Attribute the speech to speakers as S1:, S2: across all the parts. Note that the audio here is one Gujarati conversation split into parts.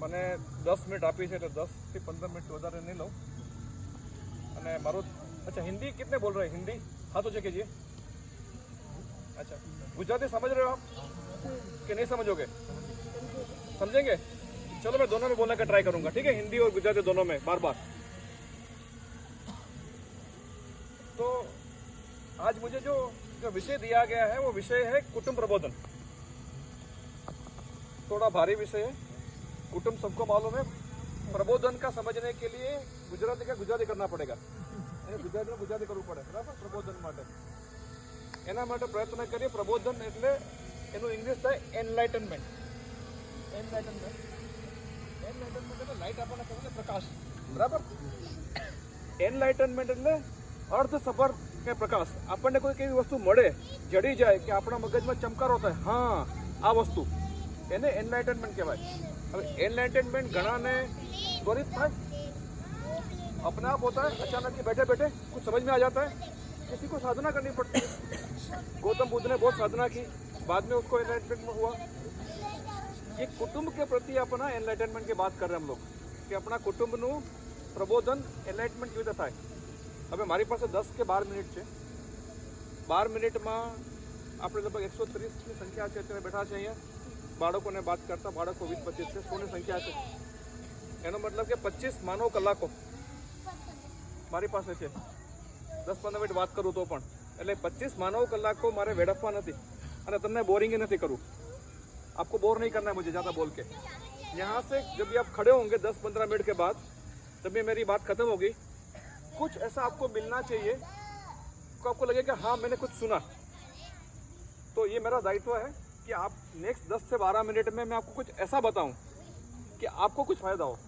S1: મને દસ મિનિટ આપી છે એટલે દસથી પંદર મિનિટ વધારે નહીં લઉં અને મારું अच्छा हिंदी कितने बोल रहे हैं हिंदी हाँ तो कीजिए अच्छा गुजराती समझ रहे हो आप कि नहीं समझोगे समझेंगे चलो मैं दोनों में बोलने का ट्राई करूंगा ठीक है हिंदी और गुजराती दोनों में बार बार तो आज मुझे जो जो विषय दिया गया है वो विषय है कुटुंब प्रबोधन थोड़ा भारी विषय है कुटुंब सबको मालूम है प्रबोधन का समझने के लिए गुजराती का गुजराती करना पड़ेगा એને ગુજરાતીમાં ગુજરાતી કરવું પડે બરાબર પ્રબોધન માટે એના માટે પ્રયત્ન કરીએ પ્રબોધન એટલે એનું ઇંગ્લિશ થાય એનલાઇટનમેન્ટ એનલાઇટનમેન્ટ એનલાઇટનમેન્ટ એટલે લાઇટ આપણને કહે છે પ્રકાશ બરાબર એનલાઇટનમેન્ટ એટલે અર્થસભર કે પ્રકાશ આપણને કોઈ એવી વસ્તુ મળે જડી જાય કે આપણા મગજમાં ચમકારો થાય હા આ વસ્તુ એને એનલાઇટનમેન્ટ કહેવાય હવે એનલાઇટનમેન્ટ ઘણાને ત્વરિત થાય अपने आप होता है अचानक ही बैठे बैठे कुछ समझ में आ जाता है किसी को साधना करनी पड़ती है गौतम बुद्ध ने बहुत साधना की बाद में उसको एनलाइटमेंट हुआ ये कुटुंब के प्रति अपना एनलाइटनमेंट की बात कर रहे हैं हम लोग કે આપણા કુટુંબનું પ્રબોધન એનલાઇટમેન્ટ કેવી રીતે થાય હવે મારી પાસે દસ કે બાર મિનિટ છે બાર મિનિટમાં આપણે લગભગ એકસો ત્રીસની સંખ્યા છે અત્યારે બેઠા છે અહીંયા બાળકોને વાત કરતા બાળકો વીસ પચીસ છે સોની સંખ્યા છે એનો મતલબ કે પચીસ માનવ કલાકો મારી પાસે છે દસ પંદર મિનિટ વાત કરું તો પણ એટલે પચીસ માનવ કલાકો મારે વેડફવા નથી અને તમને બોરિંગ નથી કરવું आपको बोर नहीं करना है मुझे ज़्यादा बोल के यहाँ से जब भी आप खड़े होंगे दस पंद्रह मिनट के बाद जब भी मेरी बात खत्म होगी कुछ ऐसा आपको मिलना चाहिए को आपको लगे कि हाँ मैंने कुछ सुना तो ये मेरा दायित्व है कि आप नेक्स्ट दस से बारह मिनट में मैं आपको कुछ ऐसा बताऊं कि आपको कुछ फायदा हो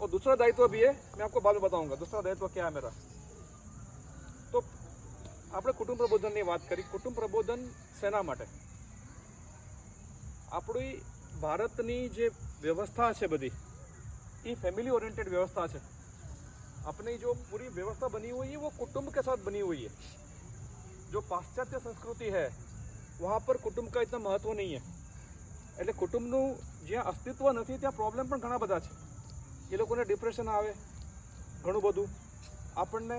S1: और दूसरा दायित्व भी है मैं आपको बाद में बताऊंगा दूसरा दायित्व क्या है मेरा તો આપણે કુટુંબ પ્રબોધનની વાત કરી કુટુંબ પ્રબોધન શેના માટે આપણી ભારતની જે વ્યવસ્થા છે બધી એ ફેમિલી ओरिएंटेड व्यवस्था છે अपनी जो पूरी व्यवस्था बनी हुई है वो कुटुंब के साथ बनी हुई है जो पाश्चात्य संस्कृति है वहाँ पर कुटुंब का इतना महत्व नहीं है એટલે કુટુંબનું જ્યાં અસ્તિત્વ નથી ત્યાં પ્રોબ્લેમ પણ ઘણા બધા છે એ લોકોને ડિપ્રેશન આવે ઘણું બધું આપણને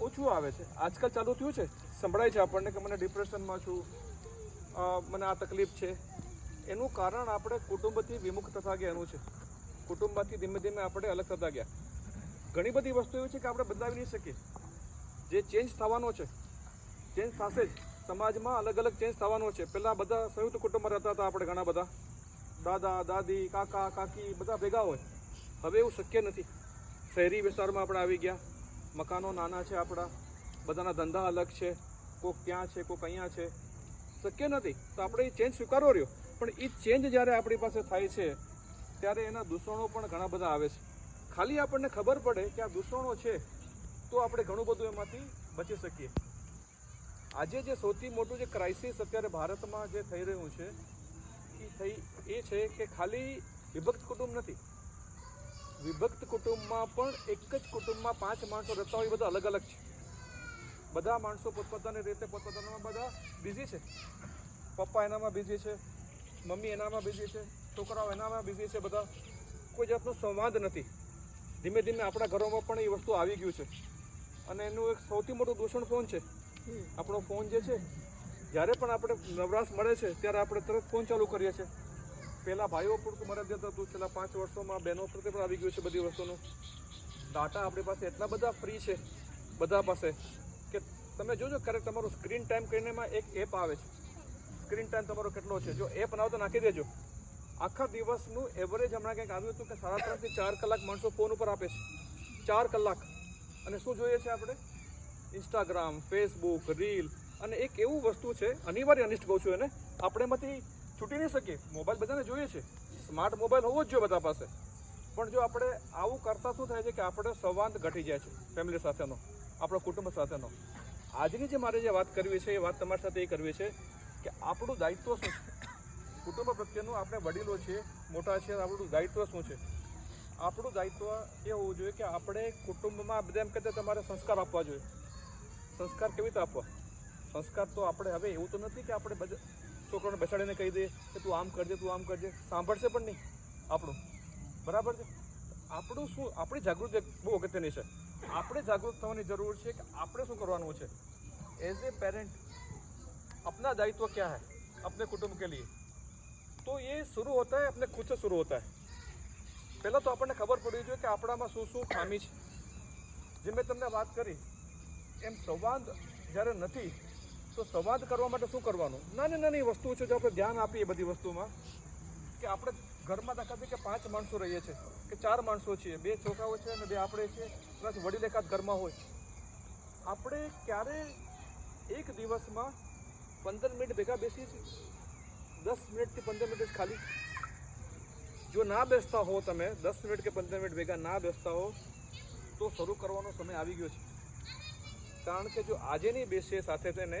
S1: ઓછું આવે છે આજકાલ ચાલુ થયું છે સંભળાય છે આપણને કે મને ડિપ્રેશનમાં છું અ, મને આ તકલીફ છે એનું કારણ આપણે કુટુંબથી વિમુખ થતા ગયા એનું છે કુટુંબમાંથી ધીમે ધીમે આપણે અલગ થતા ગયા ઘણી બધી વસ્તુ એવી છે કે આપણે બદલાવી નહીં શકીએ જે ચેન્જ થવાનો છે ચેન્જ થશે જ સમાજમાં અલગ અલગ ચેન્જ થવાનો છે. પહેલાં બધા સંયુક્ત કુટુંબમાં રહેતા હતા આપણે ઘણા બધા. દાદા, દાદી, કાકા, કાકી બધા ભેગા હોય. હવે એવું શક્ય નથી. શહેરી વિસ્તારમાં આપણે આવી ગયા. મકાનો નાના છે આપણા. બધાના ધંધા અલગ છે. કોક ત્યાં છે, કોક અહીંયા છે. શક્ય નથી. તો આપણે એ ચેન્જ સ્વીકારવો રહ્યો. પણ એ ચેન્જ જ્યારે આપણી પાસે થાય છે, ત્યારે એના દૂષણો પણ ઘણા બધા આવે છે. ખાલી આપણને ખબર પડે કે આ દૂષણો છે, તો આપણે ઘણું બધું એમાંથી બચી શકીએ. આજે જે સૌથી મોટું જે ક્રાઇસિસ અત્યારે ભારતમાં જે થઈ રહ્યું છે, એ થઈ, એ છે કે ખાલી વિભક્ત કુટુંબ નથી. વિભક્ત કુટુંબમાં પણ એક જ કુટુંબમાં પાંચ માણસો રહેતા હોય એ બધા અલગ અલગ છે. બધા માણસો પોતપોતાની રીતે પોતપોતાનામાં બધા બિઝી છે. પપ્પા એનામાં બિઝી છે, મમ્મી એનામાં બિઝી છે, છોકરાઓ એનામાં બિઝી છે બધા. કોઈ જાતનો સંવાદ નથી. ધીમે ધીમે આપણા ઘરોમાં પણ એ વસ્તુ આવી ગયું છે. અને એનું એક સૌથી મોટું દૂષણ ફોન છે? આપણો ફોન જે છે, જ્યારે પણ આપણે નવરાશ મળે છે, ત્યારે આપણે તરત ફોન ચાલુ કરીએ છીએ. પહેલાં ભાઈઓ પૂરતું મર્યાદિત હતું, છેલ્લા પાંચ વર્ષોમાં બહેનો પ્રત્યે પણ આવી ગયું છે બધી વસ્તુનું. ડાટા આપણી પાસે એટલા બધા ફ્રી છે, બધા પાસે, કે તમે જોજો ક્યારેક તમારો સ્ક્રીન ટાઈમ કરીને એમાં એક એપ આવે છે. સ્ક્રીન ટાઈમ તમારો કેટલો છે? જો એપ ના તો નાખી દેજો. આખા દિવસનું એવરેજ હમણાં કંઈક આવ્યું હતું કે સાડા ત્રણથી ચાર કલાક માણસો ફોન ઉપર આપે છે. ચાર કલાક. અને શું જોઈએ છે આપણે? ઇન્સ્ટાગ્રામ ફેસબુક રીલ અને એક એવું વસ્તુ છે, અનિવાર્ય અનિષ્ટ કહું છું એને, આપણે એમાંથી છૂટી નહીં શકીએ. મોબાઈલ બધાને જોઈએ છે. સ્માર્ટ મોબાઈલ હોવો જ જોઈએ બધા પાસે. પણ જો આપણે આવું કરતા શું થાય છે કે આપણે સંવાદ ઘટી જાય છે, ફેમિલી સાથેનો, આપણો કુટુંબ સાથેનો. આજની જે મારે જે વાત કરવી છે, એ વાત તમારી સાથે એ કરવી છે કે આપણું દાયિત્વ શું છે? કુટુંબ પ્રત્યેનું આપણે વડીલો છીએ મોટા છીએ આપણું દાયિત્વ શું છે? આપણું દાયિત્વ એ હોવું જોઈએ કે આપણે કુટુંબમાં બધા એમ કહેતા તમારે સંસ્કાર આપવા જોઈએ. સંસ્કાર કેવી રીતે આપવા સંસ્કાર તો આપણે હવે એવું તો નથી કે આપણે બધા છોકરાને બેસાડીને કહી દઈએ કે તું આમ કરજે તું આમ કરજે સાંભળશે પણ નહીં આપણું બરાબર છે આપણું શું આપણી જાગૃતિ બહુ અગત્યની છે આપણે જાગૃત થવાની જરૂર છે કે આપણે શું કરવાનું છે એઝ ए पेरेंट अपना दायित्व क्या है अपने कुटुंब के लिए तो ये शुरू होता है अपने खुद से शुरू होता है પહેલાં તો આપણને ખબર પડવી જોઈએ કે આપણામાં શું શું ખામી છે જે મેં તમને વાત કરી એમ સંવાદ જ્યારે નથી, તો સંવાદ કરવા માટે શું કરવાનું? નાની નાની વસ્તુઓ છે, જો આપણે ધ્યાન આપીએ બધી વસ્તુમાં, કે આપણે ઘરમાં દાખલા તરીકે પાંચ માણસો રહીએ છીએ, કે ચાર માણસો છીએ, બે છોકરાઓ છે અને બે આપણે છીએ, પ્લસ વડીલ એકાદ ઘરમાં હોય. આપણે ક્યારે એક દિવસમાં પંદર મિનિટ ભેગા બેસીએ છીએ દસ મિનિટથી પંદર મિનિટ ખાલી. જો ના બેસતા હો તમે, દસ મિનિટ કે પંદર મિનિટ ભેગા ના બેસતા હો, તો શરૂ કરવાનો સમય આવી ગયો છે. કારણ કે જો આજે નહીં બેસીએ સાથે તેને,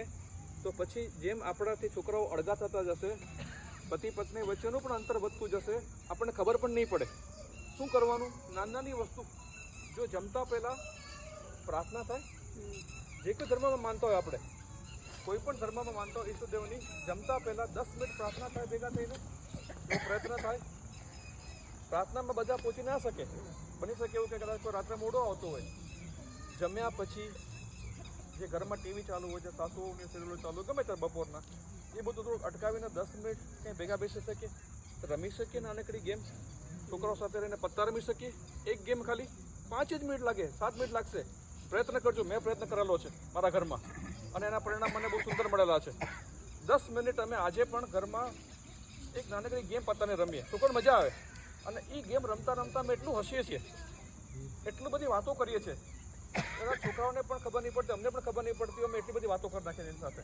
S1: તો પછી જેમ આપણાથી છોકરાઓ અળગા થતા જશે, પતિ પત્ની વચ્ચેનું પણ અંતર વધતું જશે, આપણને ખબર પણ નહીં પડે. શું કરવાનું? નાની નાની વસ્તુ. જો જમતા પહેલાં પ્રાર્થના થાય, જે કોઈ ધર્મમાં માનતા હોય આપણે. કોઈ પણ ધર્મમાં માનતા હોય ઈષ્ટદેવની જમતા પહેલાં દસ મિનિટ પ્રાર્થના થાય ભેગા થઈને પ્રયત્ન થાય, પ્રાર્થનામાં બધા પહોંચી ના શકે. બની શકે એવું કે કદાચ કોઈ રાત્રે મોડો આવતો હોય. જમ્યા પછી જે ઘરમાં ટીવી ચાલુ હોય છે, સાસુઓની સિરિયલો ચાલુ ગમે ત્યારે બપોરના, એ બધું થોડુંક અટકાવીને દસ મિનિટ કંઈ ભેગા બેસી શકીએ, રમી શકીએ નાનકડી ગેમ છોકરાઓ સાથે રહીને પત્તા રમી શકીએ, એક ગેમ ખાલી પાંચ જ મિનિટ લાગે, સાત મિનિટ લાગશે. પ્રયત્ન કરજો, મેં પ્રયત્ન કરેલો છે મારા ઘરમાં, અને એના પરિણામ મને બહુ સુંદર મળેલા છે. દસ મિનિટ અમે આજે પણ ઘરમાં એક નાનકડી ગેમ પત્તાને રમીએ. તો પણ મજા આવે. અને એ ગેમ રમતા રમતા અમે એટલું હસીએ છીએ. એટલી બધી વાતો કરીએ છીએ. છોકરાઓને પણ ખબર નહીં પડતી, અમને પણ ખબર નહીં પડતી, અમે એટલી બધી વાતો કરી નાખીએ એની સાથે.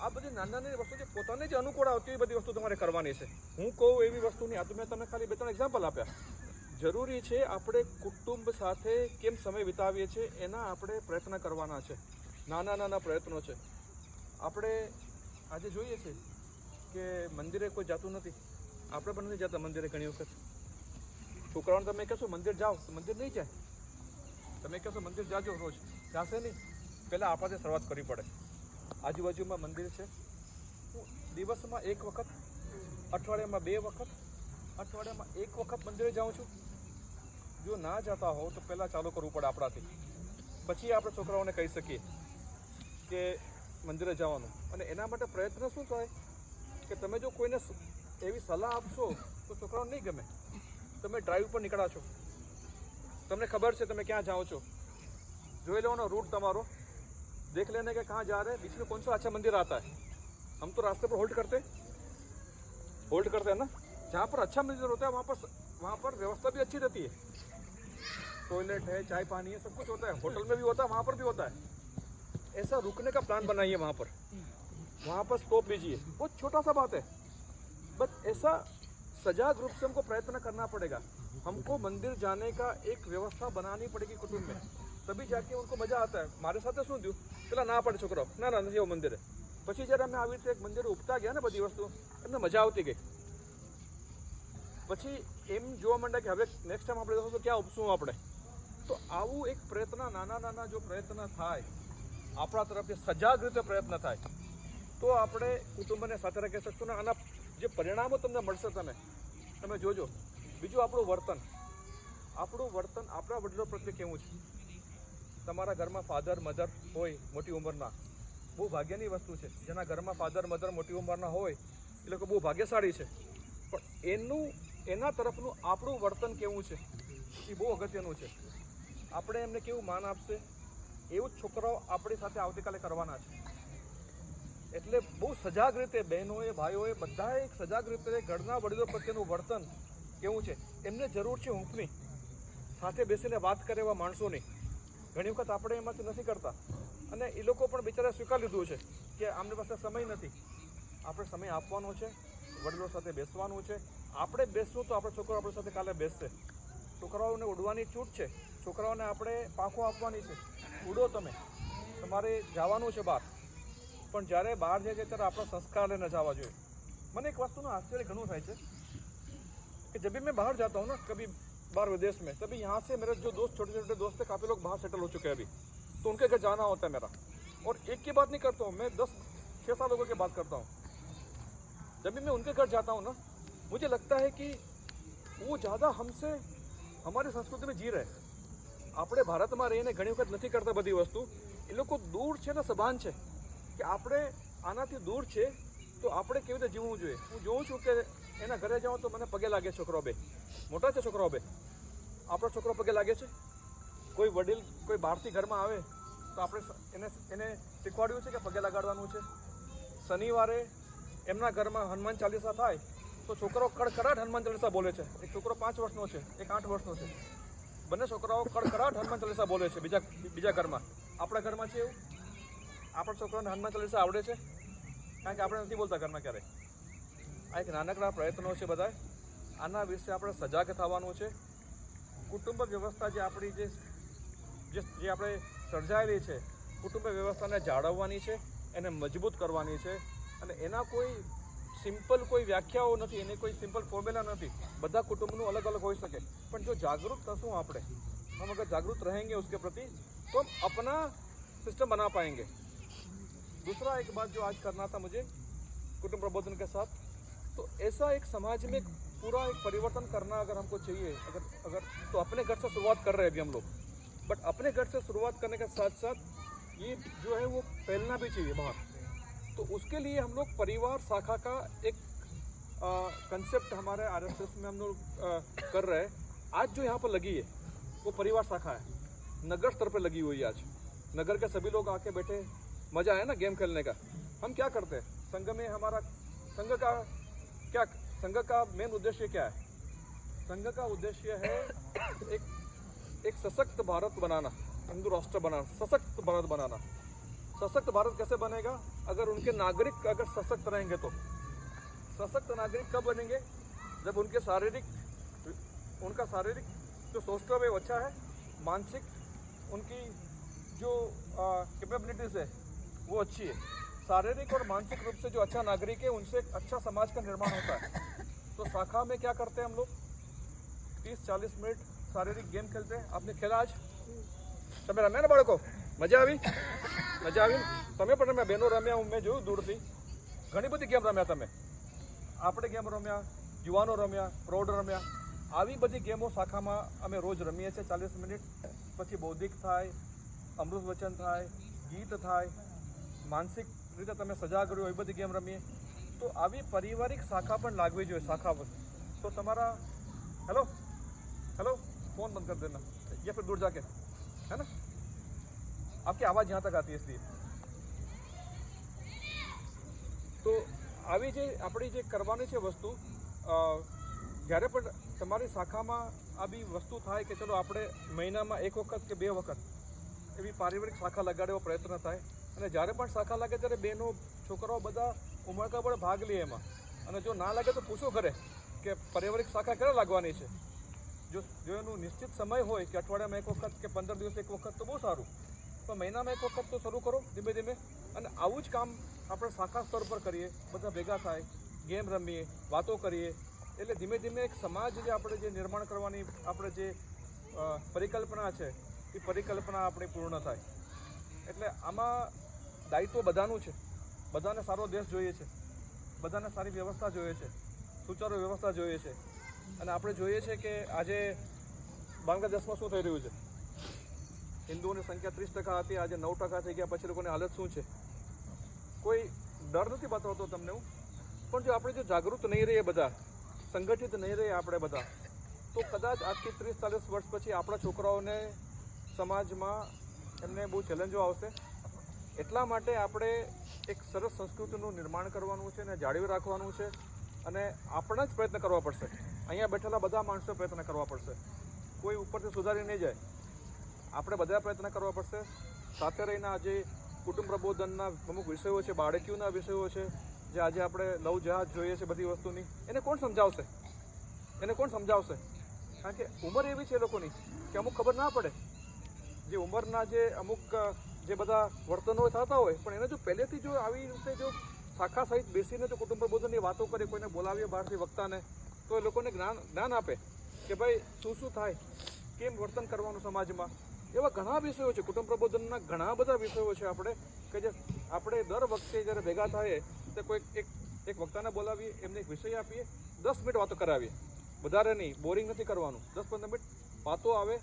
S1: આ બધી નાની નાની વસ્તુ જે પોતાને જે અનુકૂળ આવતી એ બધી વસ્તુ તમારે કરવાની છે. હું કહું એવી વસ્તુ નહીં આ તો મેં તમને ખાલી બે ત્રણ એક્ઝામ્પલ આપ્યા. જરૂરી છે આપણે કુટુંબ સાથે કેમ સમય વિતાવીએ છીએ એના આપણે પ્રયત્ન કરવાના છે. નાના નાના પ્રયત્નો છે. આપણે આજે જોઈએ છે કે મંદિરે કોઈ જાતું નથી. આપણે પણ નથી જતા મંદિરે ઘણી વખત. છોકરાઓને તમે કહેશો, મંદિર જાઓ. તો મંદિર નહીં જાય. તમે કહેશો મંદિર જાજો રોજ. જાશે નહીં. પહેલાં આપણે શરૂઆત કરવી પડે. આજુબાજુમાં મંદિર છે. હું દિવસમાં એક વખત, અઠવાડિયામાં બે વખત, અઠવાડિયામાં એક વખત મંદિરે જાઉં છું. જો ના જતા હોવ તો પહેલાં ચાલુ કરવું પડે આપણાથી. પછી આપણે છોકરાઓને કહી શકીએ કે મંદિરે જવાનું. અને એના માટે પ્રયત્ન શું થાય? કે તમે જો કોઈને એવી સલાહ આપશો તો છોકરાઓને નહીં ગમે. તમે ડ્રાઈવ પર નીકળ્યા છો. તમને ખબર છે તમે ક્યાં જાઓ છો જોઈ લેવાનો रूट તમારો देख लेने के कहाँ जा रहे हैं बीच में कौन सा अच्छा मंदिर आता है हम तो रास्ते पर होल्ड करते होल्ड करते हैं ना जहाँ पर अच्छा मंदिर होता है वहाँ पर वहाँ पर व्यवस्था भी अच्छी रहती है टॉयलेट है चाय पानी है सब कुछ होता है होटल में भी होता है वहाँ पर भी होता है ऐसा रुकने का प्लान बनाइए वहाँ पर वहाँ पर स्टॉप लीजिए बहुत छोटा सा बात है बट ऐसा सजाग रूप से हमको प्रयत्न करना पड़ेगा हमको मंदिर जाने का एक व्यवस्था बनानी पड़ेगी कुटुंब में तभी जाके उनको मजा आता है મારી સાથે શું થયું પેલા ના પડે છોકરો ના ના નથી આવું મંદિરે પછી જ્યારે અમે આવી રીતે એક મંદિરે ઉપતા ગયા ને બધી વસ્તુ એમને મજા આવતી ગઈ પછી એમ જોવા માંડ્યા કે હવે નેક્સ્ટ ટાઈમ આપણે જશું તો ક્યાં ઉપસું આપણે તો આવું એક પ્રયત્ન નાના નાના જો પ્રયત્ન થાય આપણા તરફથી સજાગ રીતે પ્રયત્ન થાય તો આપણે કુટુંબને સાથે રાખી શકશું ને આના જે પરિણામો તમને મળશે તમે તમે જોજો બીજું આપણું વર્તન. આપણું વર્તન આપણા વડીલો પ્રત્યે કેવું છે? તમારા ઘરમાં ફાધર મધર હોય મોટી ઉંમરના, બહુ ભાગ્યની વસ્તુ છે. જેના ઘરમાં ફાધર મધર મોટી ઉંમરના હોય, એ લોકો બહુ ભાગ્યશાળી છે. પણ એનું, એના તરફનું આપણું વર્તન કેવું છે? એ બહુ અગત્યનું છે. આપણે એમને કેવું માન આપશે? એવું જ છોકરાઓ આપણી સાથે આવતીકાલે કરવાના છે. એટલે બહુ સજાગ રીતે બહેનોએ, ભાઈઓએ બધાએ સજાગ રીતે ઘરના વડીલો પ્રત્યેનું વર્તન કેવું છે. એમને જરૂર છે હૂંફની સાથે બેસીને વાત કરે એવા માણસોની. ઘણી વખત આપણે એમાંથી નથી કરતા. અને એ લોકો પણ બિચારા સ્વીકાર લીધું છે કે આમની પાસે સમય નથી. આપણે સમય આપવાનો છે, વડીલો સાથે બેસવાનું છે. આપણે બેસવું તો આપણો છોકરો આપણી સાથે કાલે બેસશે. છોકરાઓને ઉડવાની છૂટ છે. છોકરાઓને આપણે પાંખો આપવાની છે. ઉડો તમે. તમારે જવાનું છે બહાર. પણ જ્યારે બહાર જાય ત્યારે આપણા સંસ્કાર લઈને જવા જોઈએ. મને એક વસ્તુનું આશ્ચર્ય ઘણું થાય છે. कि जब भी मैं बाहर जाता हूँ ना कभी बाहर विदेश में तभी यहाँ से मेरे जो दोस्त छोटे छोटे दोस्त थे काफ़ी लोग बाहर सेटल हो चुके हैं अभी तो उनके घर जाना होता है मेरा और एक की बात नहीं करता हूँ मैं दस छः सात लोगों की बात करता हूँ जब भी मैं उनके घर जाता हूँ ना मुझे लगता है कि वो ज़्यादा हमसे हमारी संस्कृति में जी रहे આપણે ભારતમાં રહીને ઘણી વખત નથી કરતા બધી વસ્તુ એ લોકો દૂર છે ને સભાન છે કે આપણે આનાથી દૂર છે તો આપણે કેવી રીતે જીવવું જોઈએ હું જોઉં છું કે એના ઘરે જાઉં તો મને પગે લાગે છોકરો બે. મોટા છે છોકરો બે. આપણો છોકરો પગે લાગે છે? કોઈ વડીલ કોઈ બહારથી ઘરમાં આવે તો આપણે એને એને શીખવાડ્યું છે કે પગે લગાડવાનું છે? શનિવારે એમના ઘરમાં હનુમાન ચાલીસા થાય તો છોકરો કડકડાટ હનુમાન ચાલીસા બોલે છે. એક છોકરો પાંચ વર્ષનો છે, એક આઠ વર્ષનો છે. બંને છોકરાઓ કડકડાટ હનુમાન ચાલીસા બોલે છે બીજા બીજા ઘરમાં. આપણા ઘરમાં છે એવું? આપણા છોકરાઓને હનુમાન ચાલીસા આવડે છે? કારણ કે આપણે નથી બોલતા ઘરમાં ક્યારે આ એક નાનકડા પ્રયત્નો છે બધા આના વિશે આપણે સજાગ થવાનું છે કુટુંબ વ્યવસ્થા જે આપણી જે જે જે આપણે સર્જાયેલી છે કુટુંબ વ્યવસ્થાને જાળવવાની છે એને મજબૂત કરવાની છે અને એના કોઈ સિમ્પલ કોઈ વ્યાખ્યાઓ નથી એની કોઈ સિમ્પલ ફોર્મ્યુલા નથી બધા કુટુંબનું અલગ અલગ હોઈ શકે પણ જો જાગૃત થશું આપણે हम अगर जागरूक रहेंगे उसके प्रति तो हम अपना सिस्टम बना पाएंगे दूसरा एक बात जो आज करना था मुझे कुटुंब प्रबोधन के साथ तो ऐसा एक समाज में पूरा एक परिवर्तन करना अगर हमको चाहिए, अगर अगर तो अपने घर से शुरुआत कर रहे हैं अभी हम लोग। बट अपने घर से शुरुआत करने के साथ साथ ये जो है वो फैलना भी चाहिए बाहर। तो उसके लिए हम लोग परिवार शाखा का एक कंसेप्ट हमारे आरएसएस में हम लोग कर रहे हैं। आज जो यहाँ पर लगी है, वो परिवार शाखा है। नगर स्तर पर लगी हुई है आज। नगर के सभी लोग आके बैठे मज़ा है ना गेम खेलने का। हम क्या करते हैं? संघ में हमारा संघ का क्या संघ का मेन उद्देश्य क्या है? संघ का उद्देश्य है एक एक सशक्त भारत बनाना, हिंदू राष्ट्र बनाना, सशक्त भारत बनाना। सशक्त भारत कैसे बनेगा? अगर उनके नागरिक अगर सशक्त रहेंगे तो। सशक्त नागरिक कब बनेंगे? जब उनके शारीरिक, उनका शारीरिक जो सौष्ठव है वो अच्छा है, मानसिक, उनकी जो कैपेबिलिटीज है, वो अच्छी है। शारीरिक और मानसिक रूप से जो अच्छा नागरिक है उनसे एक अच्छा समाज का निर्माण होता है तो शाखा में क्या करते हैं हम लोग तीस चालीस मिनट शारीरिक गेम खेलते हैं आपने खेला आज તમે રમ્યા ને બાળકો મજા આવી મજા આવી ને? તમે પણ રમ્યા બહેનો રમ્યા હું મેં જોયું દૂરથી ઘણી બધી ગેમ રમ્યા તમે આપણે ગેમ રમ્યા યુવાનો રમ્યા પ્રૌઢ રમ્યા આવી બધી ગેમો શાખામાં અમે રોજ રમીએ છીએ ચાલીસ મિનિટ પછી બૌદ્ધિક થાય અમૃત વચન થાય ગીત થાય માનસિક રીતે તમે સજાગ રહ્યો એ બધી ગેમ રમીએ તો આવી પારિવારિક શાખા પણ લાગવી જોઈએ શાખા પર તો તમારા હેલો हेलो फोन बंद कर देना या फिर दूर जाके है ना आपकी आवाज़ यहाँ तक आती है इसलिए તો આવી જે આપણી જે કરવાની છે વસ્તુ અ, જ્યારે પણ તમારી શાખામાં આવી વસ્તુ થાય કે ચલો આપણે મહિનામાં એક વખત કે બે વખત એવી પારિવારિક શાખા લગાડવા પ્રયત્ન થાય અને જ્યારે પણ શાખા લાગે ત્યારે બહેનો છોકરાઓ બધા ઉમળકા પર ભાગ લે એમાં. અને જો ના લાગે તો પૂછો ઘરે કે પારિવારિક શાખા ક્યારે લાગવાની છે? જો જો એનું નિશ્ચિત સમય હોય કે અઠવાડિયામાં એક વખત કે પંદર દિવસ એક વખત તો બહુ સારું. પણ મહિનામાં એક વખત તો શરૂ કરો ધીમે ધીમે. અને આવું જ કામ આપણે શાખા સ્તર પર કરીએ, બધા ભેગા થાય, ગેમ રમીએ, વાતો કરીએ. એટલે ધીમે ધીમે એક સમાજ જે આપણે જે નિર્માણ કરવાની આપણે જે પરિકલ્પના છે, એ પરિકલ્પના આપણી પૂર્ણ થાય. એટલે આમાં દાયિત્વ બધાનું છે. બધાને સારો દેશ જોઈએ છે. બધાને સારી વ્યવસ્થા જોઈએ છે. સુચારુ વ્યવસ્થા જોઈએ છે. અને આપણે જોઈએ છે કે આજે બાંગ્લાદેશમાં શું થઈ રહ્યું છે? હિન્દુઓની સંખ્યા ત્રીસ ટકા હતી, આજે નવ ટકા થઈ ગયા, પછી લોકોની હાલત શું છે? કોઈ ડર નથી બતાવતો તમને હું. પણ જો આપણે જો જાગૃત નહીં રહીએ બધા, સંગઠિત નહીં રહીએ આપણે બધા, તો કદાચ આજથી ત્રીસ ચાલીસ વર્ષ પછી આપણા છોકરાઓને સમાજમાં એમને બહુ ચેલેન્જો આવશે. એટલા માટે આપણે એક સરસ સંસ્કૃતિનું નિર્માણ કરવાનું છે અને જાળવી રાખવાનું છે અને આપણે જ પ્રયત્ન કરવા પડશે. અહીંયા બેઠેલા બધા માણસો પ્રયત્ન કરવા પડશે. કોઈ ઉપરથી સુધારી નહીં જાય. આપણે બધા પ્રયત્ન કરવા પડશે. સાથે રહીને આજે કુટુંબ પ્રબોધનના અમુક વિષયો છે, બાળકીઓના વિષયો છે, જે આજે આપણે લવ જહાજ જોઈએ છે બધી વસ્તુની. એને કોણ સમજાવશે? એને કોણ સમજાવશે? કારણ કે ઉંમર એવી છે લોકોની કે અમુક ખબર ના પડે. જે ઉંમરના જે અમુક જે બધા વર્તનો થતા હોય, પણ એને જો પહેલેથી જો આવી રીતે જો શાખા સહિત બેસીને જો કુટુંબ પ્રબોધનની વાતો કરે, કોઈને બોલાવીએ બહારથી વક્તાને, તો એ લોકોને જ્ઞાન જ્ઞાન આપે કે ભાઈ શું શું થાય, કેમ વર્તન કરવાનું સમાજમાં. એવા ઘણા વિષયો છે કુટુંબ પ્રબોધનના ઘણા બધા વિષયો છે આપણે, કે જે આપણે દર વખતે જ્યારે ભેગા થઈએ, તો કોઈક એક એક વક્તાને બોલાવીએ, એમને એક વિષય આપીએ, દસ મિનિટ વાતો કરાવીએ. વધારે નહીં, બોરિંગ નથી કરવાનું. દસ પંદર મિનિટ વાતો આવે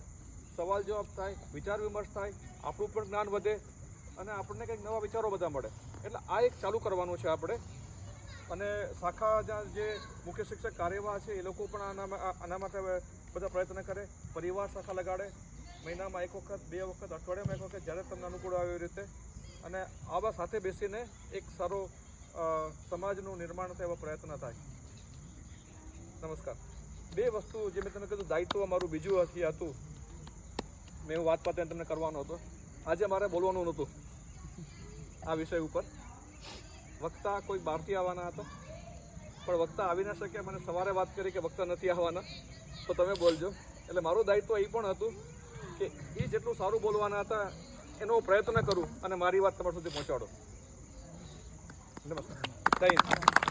S1: સવાલ જવાબ થાય, વિચાર વિમર્શ થાય, આપણું પણ જ્ઞાન વધે અને આપણને કંઈક નવા વિચારો બધા મળે. એટલે આ એક ચાલુ કરવાનું છે આપણે. અને શાખા જ્યાં જે મુખ્ય શિક્ષક કાર્યવાહ છે, એ લોકો પણ આના આના માટે બધા પ્રયત્ન કરે. પરિવાર શાખા લગાડે. મહિનામાં એક વખત, બે વખત, અઠવાડિયામાં એક વખત, જ્યારે તમને અનુકૂળ આવે એવી રીતે. અને આવા સાથે બેસીને એક સારો સમાજનું નિર્માણ થાય એવા પ્રયત્ન થાય. નમસ્કાર. બે વસ્તુ જે મેં તમને કીધું, દાયિત્વ મારું બીજું હતું. મેં એવું વાત પાત્ર તમને કરવાનો હતો. આજે મારે બોલવાનું નહોતું આ વિષય ઉપર. વક્તા કોઈ બહારથી આવવાના હતા. પણ વક્તા આવી ના શક્યા. મને સવારે વાત કરી કે વક્તા નથી આવવાના. તો તમે બોલજો. એટલે મારું દાયિત્વ એ પણ હતું કે એ જેટલું સારું બોલવાના હતા, એનો પ્રયત્ન કરું અને મારી વાત તમારા સુધી પહોંચાડો. નમસ્કાર. જય